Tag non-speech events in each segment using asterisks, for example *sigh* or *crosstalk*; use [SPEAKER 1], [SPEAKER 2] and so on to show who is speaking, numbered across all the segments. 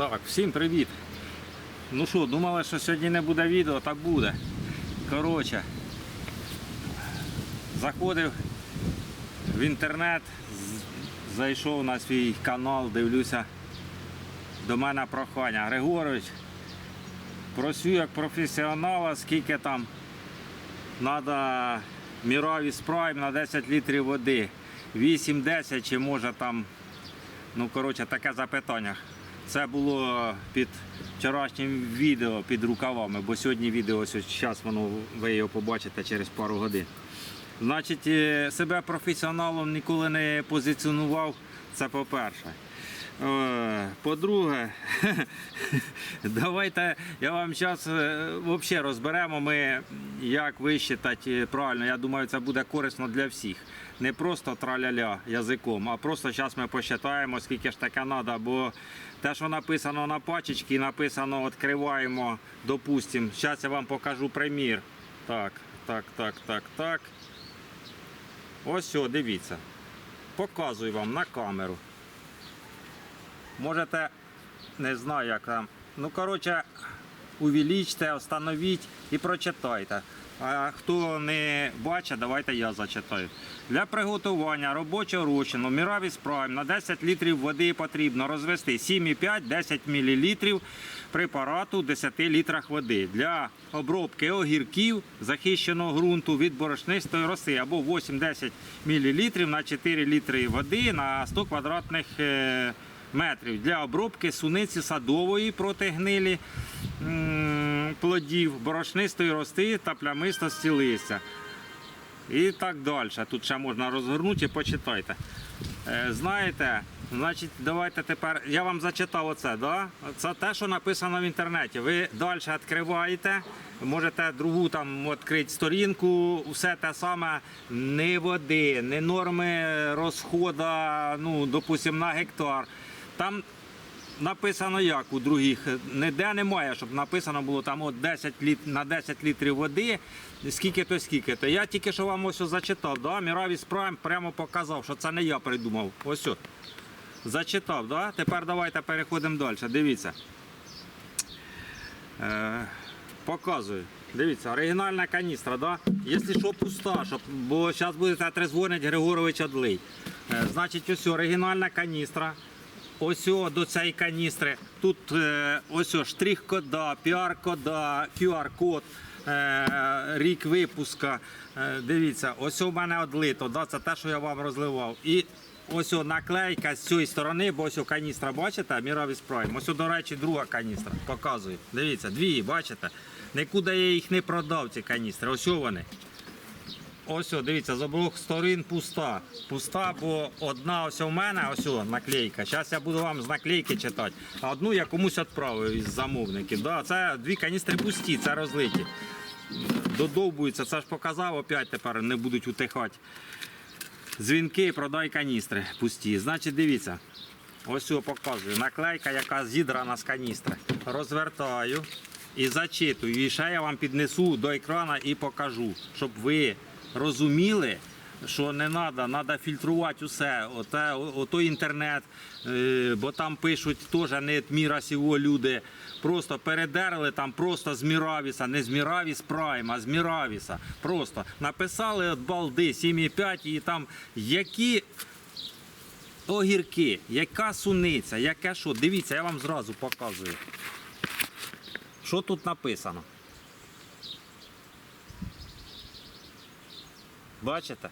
[SPEAKER 1] Так, всім привіт. Ну що, думали, що сьогодні не буде відео, так буде. Коротше, заходив в інтернет, зайшов на свій канал, дивлюся, до мене прохання. Григорович, просю як професіонала, скільки там треба Міравіс Прайм на 10 літрів води. 8-10 чи може там Ну, коротше, таке запитання. Це було під вчорашнім відео під рукавами, бо сьогодні відео, зараз воно ви його побачите через пару годин. Значить, е, себе професіоналом ніколи не позиціонував. Це по-перше. Е, По-друге, *laughs* давайте я вам зараз взагалі розберемо, ми, як висчитати правильно. Я думаю, це буде корисно для всіх. Не просто траля-ля язиком, а просто зараз ми посчитаємо, скільки ж таке треба. Бо те, що написано на пачечці, написано відкриваємо, допустимо. Зараз я вам покажу примір. Так, так, так, так, так. Ось все, дивіться. Показую вам на камеру. Можете, не знаю як там. Ну, коротше, увеличте, встановіть і прочитайте. А хто не бачить, давайте я зачитаю. Для приготування робочого розчину Міравіс Прайм на 10 літрів води потрібно розвести 7,5-10 мл препарату в 10 літрах води. Для обробки огірків захищеного ґрунту від борошнистої роси або 8-10 мл на 4 літри води на 100 квадратних е, метрів. Для обробки суниці садової проти гнилі плодів, борошнистої рости та плямистості листя. І так далі. Тут ще можна розгорнути і почитайте. Е, Знаєте, значить, давайте тепер. Я вам зачитав оце, да? Це те, що написано в інтернеті. Ви далі відкриваєте, можете другу там відкрити сторінку, все те саме, не води, не норми розходу, ну, допустимо, на гектар. Там написано як у других. Ніде немає, щоб написано було там от 10 літ, на 10 літрів води, скільки то скільки то. Я тільки що вам ось зачитав. Да? Міравіс Прайм прямо показав, що це не я придумав. Ось. от. Зачитав, да? Тепер давайте переходимо далі. Дивіться. Е, показую. Дивіться, оригінальна каністра, да? Якщо що пуста, щоб, бо зараз будете трезвонить Григорович Одлий. Е, значить, ось оригінальна каністра. Ось до цієї каністри. Тут е, ось штрих-кода, піар-кода, QR-код, е, рік випуска. Е, дивіться, ось у мене одлито, да, це те, що я вам розливав. І ось наклейка з цієї сторони, бо ось каністра, бачите, Міравіс Прайм. Ось, до речі, друга каністра. Показую. Дивіться, дві, бачите. Нікуди я їх не продав, ці каністри. Ось вони. Ось, дивіться, з обох сторін пуста. Пуста, бо одна ось у мене, ось о, наклейка. Зараз я буду вам з наклейки читати. А одну я комусь відправив із замовників. Да, це дві каністри пусті, це розлиті. Додовбуються, це ж показав, опять тепер не будуть утихати. Дзвінки, продай каністри пусті. Значить, дивіться. Ось о, показую. Наклейка, яка зідрана з каністри. Розвертаю і зачитую. І ще я вам піднесу до екрану і покажу, щоб ви розуміли, що не треба, треба фільтрувати усе. Оте, ото інтернет, е, бо там пишуть теж не міра сього люди. Просто передерли там просто з Міравіса, не з Міравіс Прайм, а з Міравіса. Просто написали от балди 7,5 і там які огірки, яка суниця, яке що. Дивіться, я вам зразу показую. Що тут написано? Бачите?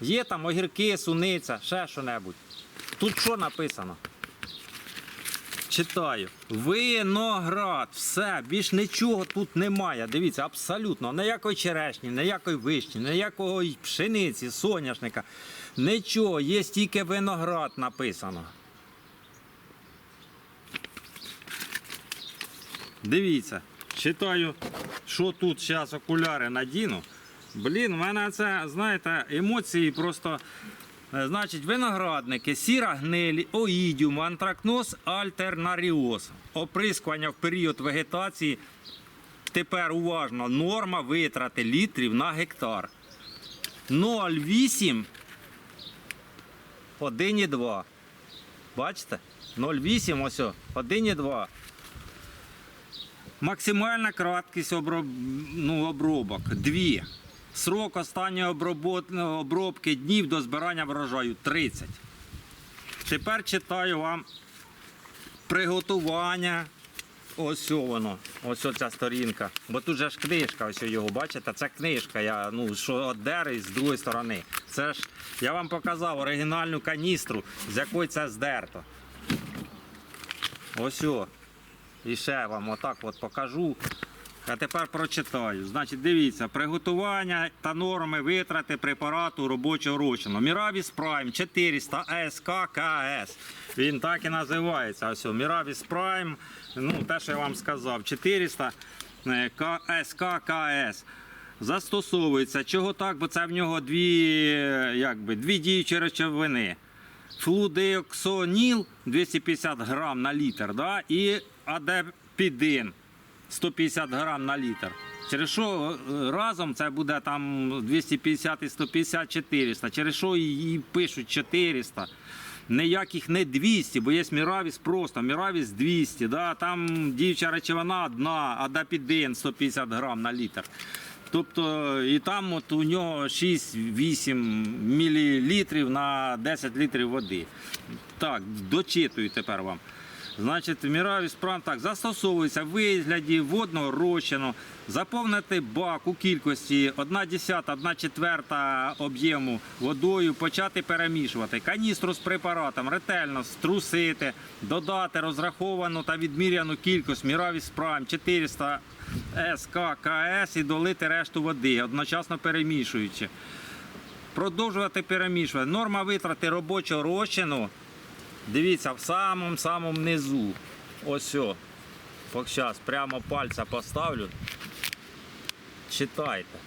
[SPEAKER 1] Є там огірки, суниця, ще що-небудь. Тут що написано? Читаю. Виноград, все, більш нічого тут немає. Дивіться, абсолютно. Ніякої черешні, ніякої вишні, ніякого пшениці, соняшника. Нічого, є тільки виноград написано. Дивіться, читаю, що тут зараз окуляри надіну. Блін, в мене це, знаєте, емоції просто. Е, Значить, виноградники, сіра гнилі, оїдіум, антракноз, альтернаріоз. Оприскування в період вегетації. Тепер уважно, норма витрати літрів на гектар. 0,8 1,2. Бачите? 0,8, ось, о, 1,2. Максимальна краткість ну, обробок 2. Срок останньої обробки днів до збирання врожаю 30. Тепер читаю вам приготування. Ось воно, ось ця сторінка. Бо тут же ж книжка, ось його, бачите, це книжка. Я, ну, що і з другої сторони. Це ж я вам показав оригінальну каністру, з якої це здерто. Ось о. І ще вам отак от покажу. А тепер прочитаю. Значить, дивіться, приготування та норми витрати препарату робочого розчину. Міравіс Прайм 400 АСК КС. Він так і називається. Ось о, Міравіс Прайм, ну те, що я вам сказав, 400 е, КСК КС. Застосовується. Чого так? Бо це в нього дві, е, якби, дві діючі речовини флудеоксоніл 250 грам на літр, да? і адепідин 150 грам на літр. Через що е, разом це буде там 250 і 150 400. Через що її пишуть 400. Ніяких не 200, бо є Міравіс просто, Міравіс 200, да? там діюча речовина одна, адапідин 150 грам на літр. Тобто і там от у нього 6-8 мл на 10 літрів води. Так, дочитую тепер вам. Значить, Міравіс прав так застосовується в вигляді водного розчину, заповнити бак у кількості 1 десята, 1 четверта об'єму водою, почати перемішувати. Каністру з препаратом ретельно струсити, додати розраховану та відміряну кількість Міравіс Прайм 400 СККС і долити решту води, одночасно перемішуючи. Продовжувати перемішувати. Норма витрати робочого розчину. Дивіться, в самому самому низу. Ось о. Зараз прямо пальця поставлю. Читайте.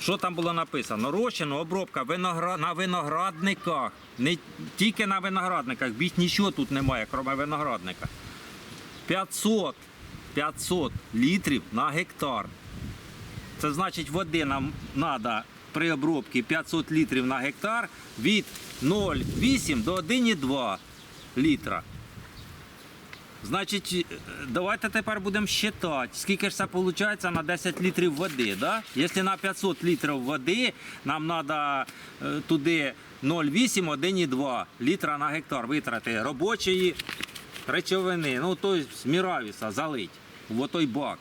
[SPEAKER 1] Що там було написано? Розчину, обробка виноград... на виноградниках. Не тільки на виноградниках, більш нічого тут немає, крім виноградника. 500, 500 літрів на гектар. Це значить, води нам треба при обробці 500 літрів на гектар від 0,8 до 1,2 літра. Значить, давайте тепер будемо считати, скільки ж це виходить на 10 літрів води. Да? Якщо на 500 літрів води нам треба туди 0,8, 1,2 літра на гектар витрати робочої речовини, ну тобто з Міравіса залить в отой бак.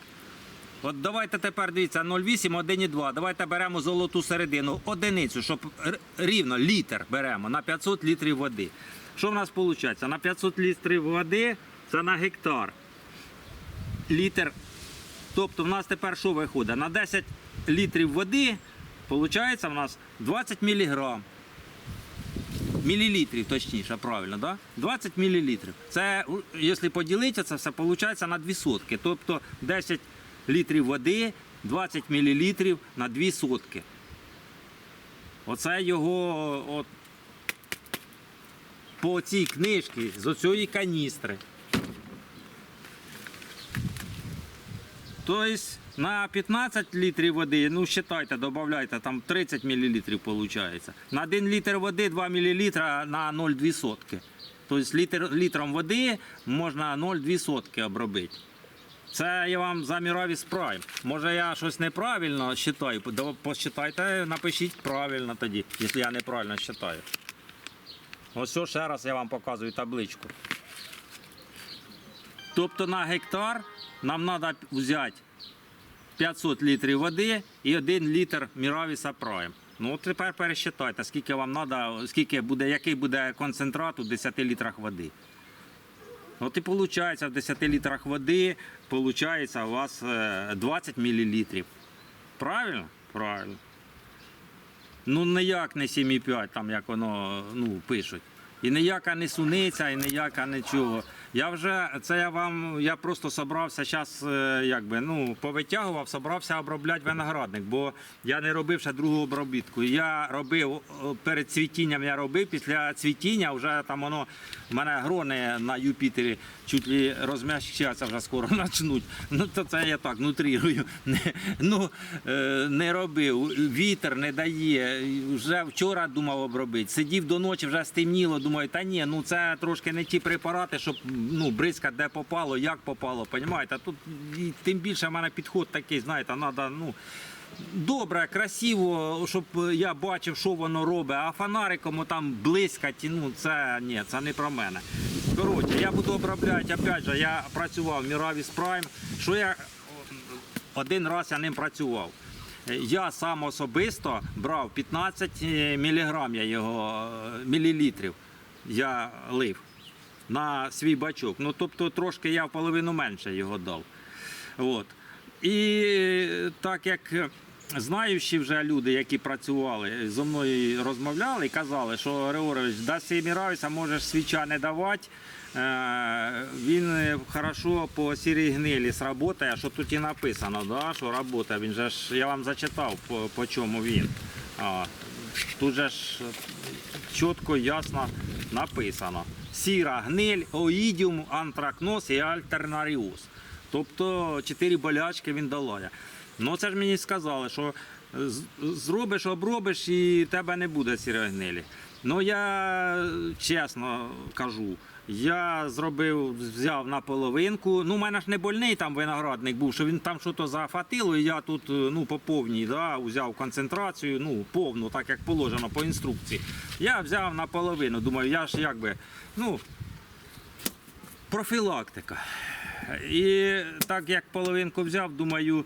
[SPEAKER 1] От давайте тепер дивіться 0,8, 1,2. Давайте беремо золоту середину, одиницю, щоб рівно літр беремо на 500 літрів води. Що в нас виходить? На 500 літрів води це на гектар. Літр. Тобто в нас тепер що виходить? На 10 літрів води виходить в нас 20 міліграм. Мілілітрів, точніше, правильно, да? 20 мілілітрів. Це, якщо поділити, це все виходить на 2 сотки. Тобто 10 літрів води, 20 мілілітрів на 2 сотки. Оце його от, по цій книжці з оцієї каністри. Тобто на 15 літрів води, ну вважайте, додавайте, там 30 мл виходить. На 1 літр води 2 мл на 0,2 сотки. Тобто літр, літром води можна 0,2 сотки обробити. Це я вам за Міравіс Прайм. Може я щось неправильно вважаю, посчитайте, напишіть правильно тоді, якщо я неправильно вважаю. Ось ще раз я вам показую табличку. Тобто на гектар нам треба взяти 500 літрів води і 1 літр Міравіса Прайм. Ну от тепер пересчитайте, скільки вам треба, скільки буде, який буде концентрат у 10 літрах води. От і виходить, в 10 літрах води виходить у вас е, 20 мл. Правильно? Правильно. Ну ніяк не 7,5, там як воно ну, пишуть. І ніяка не суниця, і ніяка нічого. Я вже це я вам. Я просто собрався зараз, якби ну повитягував, собрався обробляти виноградник, бо я не робив ще другу обробітку. Я робив перед цвітінням, я робив після цвітіння вже там воно в мене грони на Юпітері чуть ли розм'ящатися вже скоро *laughs* почнуть. Ну то це я так нутрірую. Ну е, не робив. Вітер не дає. Вже вчора думав обробити. Сидів до ночі, вже стемніло. Думаю, та ні, ну це трошки не ті препарати, щоб ну бризка де попало, як попало. Понімаєте? Тут і тим більше в мене підход такий, знаєте, треба, ну. Добре, красиво, щоб я бачив, що воно робить, а фонариком там блискати, ну це ні, це не про мене. Коротше, я буду обробляти, опять же, я працював в Miravis Prime, що я один раз я ним працював. Я сам особисто брав 15 міліграм я його е, мілілітрів я лив на свій бачок. Ну тобто трошки я в половину менше його дав. От. І так як знаючі вже люди, які працювали, зі мною розмовляли і казали, що Григорович, даси Міравіса, можеш свіча не давати. Е, Він хорошо по сірій гнилі сработає, що тут і написано, да, що робота. Він же ж, я вам зачитав, по, по чому він. А, тут же ж чітко, ясно написано. Сіра гниль, оїдіум, антракноз і альтернаріус. Тобто чотири болячки він долає. Ну це ж мені сказали, що зробиш, обробиш і тебе не буде сірогнилі. Ну я чесно кажу, я зробив, взяв на половинку. Ну, у мене ж не больний там виноградник був, що він там щось зафатило, і я тут ну, по повній да, взяв концентрацію, ну, повну, так як положено по інструкції. Я взяв на половину. Думаю, я ж якби, ну, профілактика. І так як половинку взяв, думаю,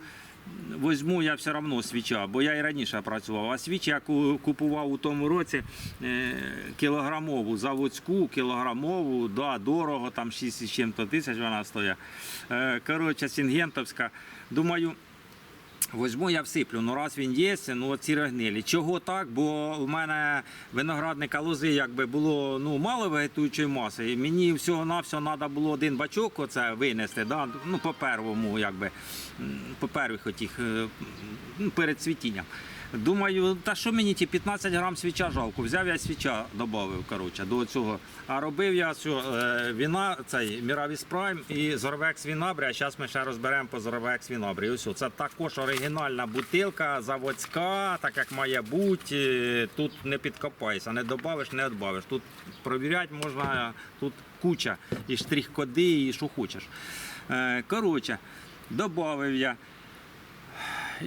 [SPEAKER 1] візьму я все одно свіча, бо я і раніше працював. А свічі я купував у тому році е, кілограмову, заводську, кілограмову, да, дорого, там 6 з чим-то тисяч вона стоїть. Е, Коротше, Сінгентовська. Думаю, Возьму я всиплю, ну раз він є, ну ці рогнилі. Чого так? Бо в мене виноградника лози якби було ну, мало вегетуючої маси. І мені всього-навсього треба було один бачок оце винести, да? ну, по первому, якби, по перших отіх, е, перед цвітінням. Думаю, та що мені ті 15 грам свіча жалко. Взяв я свіча, додав, коротше, до цього. А робив я цю, е, віна, цей Miravis Prime і Zorvex Вінабрі, а зараз ми ще розберемо по Zorvex Вінабрі. Ось це також оригінальна бутилка, заводська, так як має бути. Тут не підкопайся, не додавиш, не відбавиш. Тут провіряти можна, тут куча і штрих-коди, і що хочеш. Е, Коротше, додав я.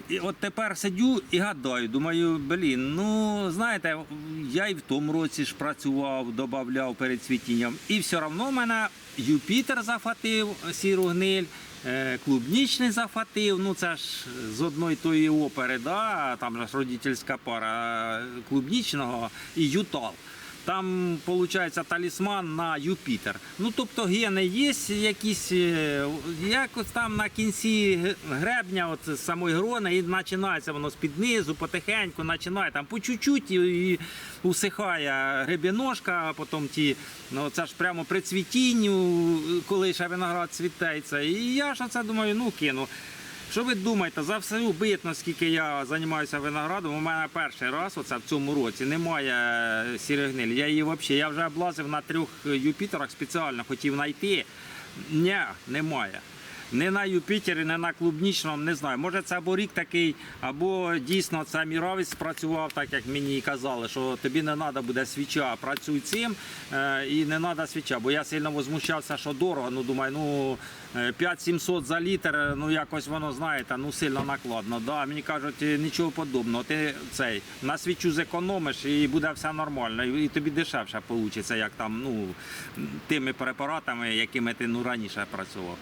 [SPEAKER 1] І от тепер сидю і гадаю, думаю, блін, ну знаєте, я і в тому році ж працював, додавав перед цвітінням. І все одно мене Юпітер захватив сіру гниль, е, клубнічний захватив. Ну це ж з одної тої опери, да, там ж родительська пара клубнічного і Ютал. Там виходить талісман на Юпітер. Ну тобто гени є якісь, е, якось там на кінці гребня, от з самої грони, і починається воно з-під низу, потихеньку починає там по чуть-чуть і, і усихає гребіножка, потім ті, ну це ж прямо при цвітінню, коли ще виноград цвітається. І я ж оце думаю, ну кину. Що ви думаєте, за всю битність, скільки я займаюся виноградом, у мене перший раз оце в цьому році немає сірогнилі. Я її взагалі, я вже облазив на трьох Юпітерах спеціально хотів знайти. Ні, немає. Не на Юпітері, не на клубнічному, не знаю. Може це або рік такий, або дійсно це міровець спрацював, так як мені і казали, що тобі не треба буде свіча, працюй цим е, і не треба свіча. Бо я сильно возмущався, що дорого. Ну думаю, ну е, 5-700 за літр, е, ну якось воно знаєте, ну сильно накладно. Да, мені кажуть, «Е, нічого подобного. Ти цей на свічу зекономиш і буде все нормально. І тобі дешевше вийде, як там, ну тими препаратами, якими ти ну раніше працював.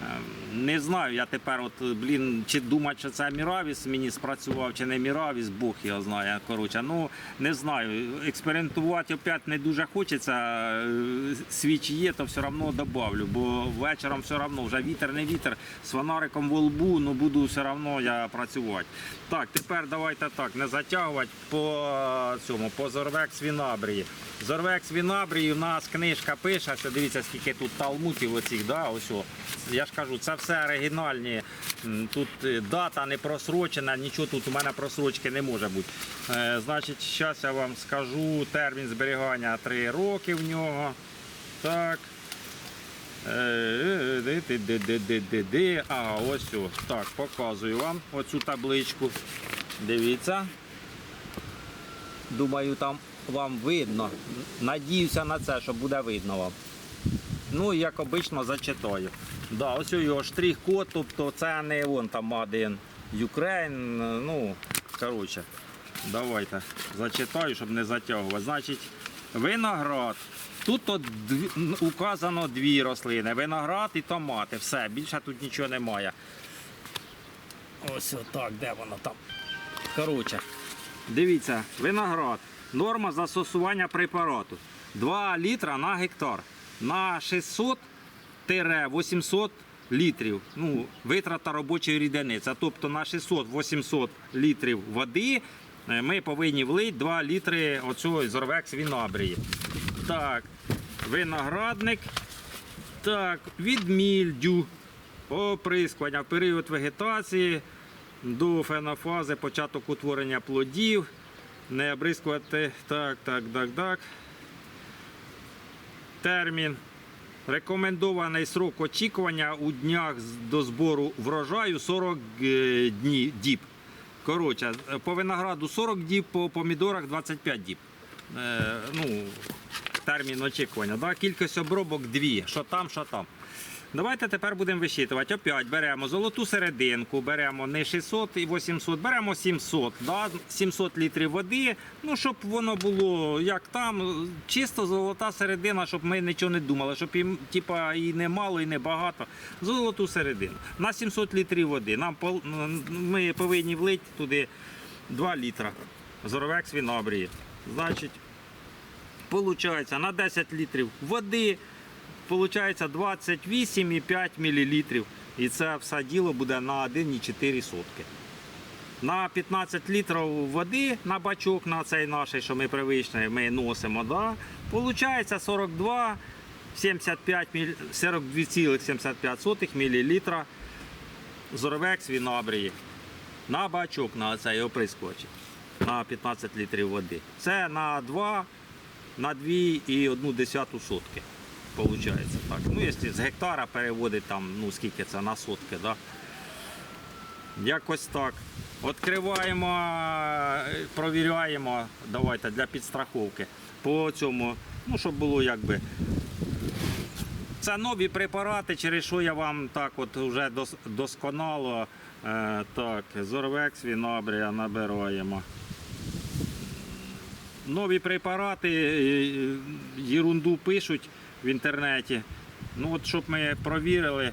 [SPEAKER 1] Um, Не знаю, я тепер, от, блін, чи думати, що це Міравіс мені спрацював, чи не Міравіс, Бог його знає. Коротше, ну не знаю. Експериментувати опять не дуже хочеться. Е, Свічі є, то все одно добавлю, бо вечором все одно вже вітер, не вітер, з фонариком в лбу, ну буду все одно я працювати. Так, тепер давайте так, не затягувати по е, цьому, по Зорвекс Вінабрії. Зорвекс Вінабрії у нас книжка пише, що дивіться, скільки тут талмутів оцих, да, ось. Я ж кажу, це все оригінальні. Тут е, дата не просрочена, нічого тут у мене просрочки не може бути. Е, значить, зараз я вам скажу термін зберігання 3 роки в нього. Так. А, ось о. Так, показую вам оцю табличку. Дивіться. Думаю, там вам видно. Надіюся на це, що буде видно вам. Ну, і як обично, зачитаю. Да, ось його штрих-код, тобто це не вон там один Ukraine. Ну, коротше, давайте зачитаю, щоб не затягувати. Значить, виноград. Тут от дві- указано дві рослини: виноград і томати. Все, більше тут нічого немає. Ось отак, де воно там. Коротше, дивіться, виноград. Норма застосування препарату 2 літра на гектар. На 600-800 літрів. Ну, витрата робочої рідини. Це тобто на 600-800 літрів води е, ми повинні влити 2 літри оцього зорвекс вінабрії. Так, виноградник. Так, від мільдю, оприскування в період вегетації до фенофази, початок утворення плодів. Не обрискувати. Так, так, так, так. Термін. Рекомендований срок очікування у днях до збору врожаю 40 е, дні, діб. Коротше, по винограду 40 діб, по помідорах 25 діб. Е, ну, термін очікування. Да? Кількість обробок 2. Що там, що там. Давайте тепер будемо висчитувати. Опять беремо золоту серединку, беремо не 600 і 800, беремо 700. Да? 700 літрів води, ну щоб воно було як там, чисто золота середина, щоб ми нічого не думали, щоб їм типа, і не мало, і не багато. Золоту середину. На 700 літрів води. Нам ми повинні влити туди 2 літра. Зоровекс вінабрії. Значить, Получається на 10 літрів води, получається 28,5 мл. І це все діло буде на 1,4 сотки. На 15 літрів води на бачок, на цей наш, що ми привичні, ми носимо, да, получається 42 75 міль- 42,75 мл зоровекс вінабрії на бачок на цей оприскувач на 15 літрів води. Це на 2 на 2,1 сотки. Получається так. Ну, якщо з гектара переводить там, ну скільки це на сотки, да? Якось так. Відкриваємо, е, провіряємо, давайте для підстраховки. По цьому, ну, щоб було якби. Це нові препарати, через що я вам так от вже дос- досконало. Е, так, Зорвекс, Вінабрія набираємо. Нові препарати, е, ерунду пишуть в інтернеті. Ну от щоб ми провірили,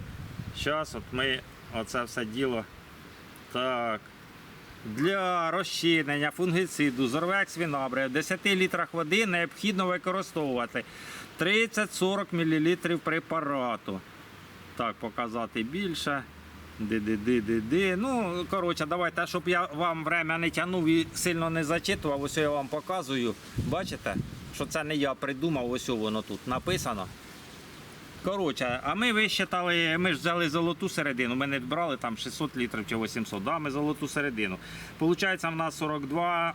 [SPEAKER 1] зараз от ми оце все діло. Так. Для розчинення фунгициду Зорвекс Вінабрія в 10 літрах води необхідно використовувати 30-40 мл препарату. Так, показати більше. Ди-ди-ди-ди-ди. Ну, коротше, давайте, щоб я вам время не тягнув і сильно не зачитував, ось я вам показую. Бачите, що це не я придумав, ось воно тут написано. Коротше, а ми висчитали, ми ж взяли золоту середину, ми не брали там 600 літрів чи 800, да, ми золоту середину. Получається в нас 42,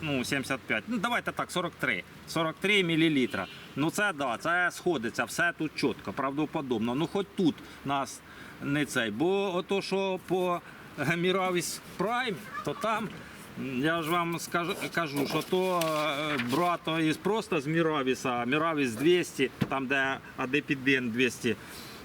[SPEAKER 1] ну 75, ну давайте так, 43, 43 мл. Ну це да, це сходиться, все тут чітко, правдоподобно. Ну хоч тут нас не цей, бо ото що по Міравіс Прайм, то там я ж вам скажу, кажу, що то е, брато із просто з Міравіса, Міравіс 200, там де адепідин 200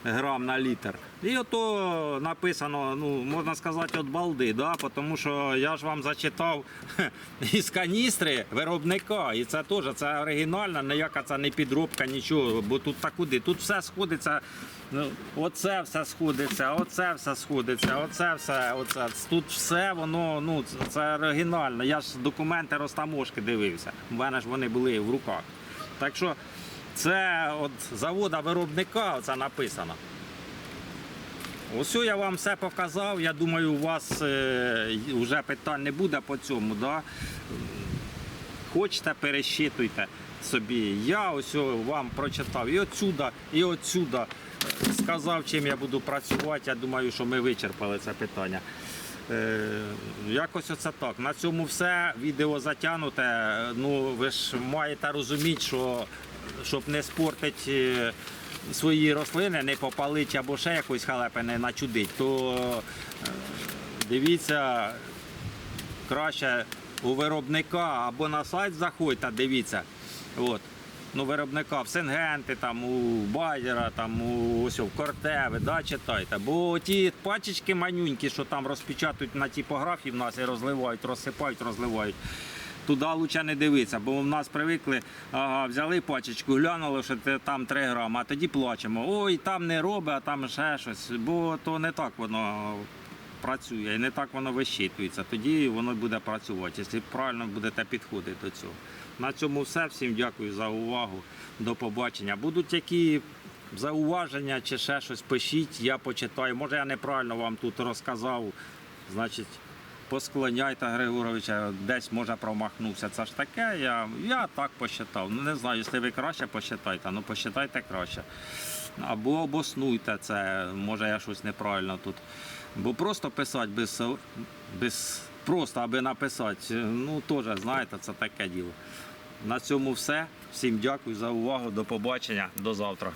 [SPEAKER 1] грам на літр. І ото написано, ну, можна сказати, от балди, да? тому що я ж вам зачитав *laughs* із каністри виробника. І це теж це оригінальна, ніяка це не підробка, нічого. Бо тут та куди? Тут все сходиться. Ну, оце все сходиться, оце все сходиться, оце все, оце. Тут все воно, ну, це- оригінально. Я ж документи розтаможки дивився. У мене ж вони були в руках. Так що це от завода виробника це написано. Ось я вам все показав. Я думаю, у вас е, вже питань не буде по цьому. Да? Хочете, пересчитуйте собі. Я ось вам прочитав і отсюда, і отсюда сказав, чим я буду працювати. Я думаю, що ми вичерпали це питання. Е, якось оце так. На цьому все. Відео затягнуте. Ну, ви ж маєте розуміти, що щоб не спортити е, свої рослини, не попалити або ще якоїсь халепи не начудить, то е, дивіться краще у виробника або на сайт заходьте, дивіться. От. Ну, виробника в Сингенти, там, у Байера, там, у, ось, в Кортеви, да, читайте. Бо ті пачечки манюнькі, що там розпечатують на типографії в нас і розливають, розсипають, розливають. Туди лучше не дивитися, бо в нас привикли, ага, взяли пачечку, глянули, що там 3 грами, а тоді плачемо. Ой, там не робить, а там ще щось. Бо то не так воно працює і не так воно вищитується. Тоді воно буде працювати, якщо правильно будете підходити до цього. На цьому все. Всім дякую за увагу. До побачення. Будуть які зауваження чи ще щось пишіть, я почитаю. Може я неправильно вам тут розказав. Значить, посклоняйте Григоровича, десь може промахнувся. Це ж таке. Я, я так посчитав. Ну не знаю, якщо ви краще посчитайте, ну посчитайте краще. Або обоснуйте це, може я щось неправильно тут. Бо просто писати без, без просто аби написати, ну теж, знаєте, це таке діло. На цьому все. Всім дякую за увагу. До побачення. До завтра.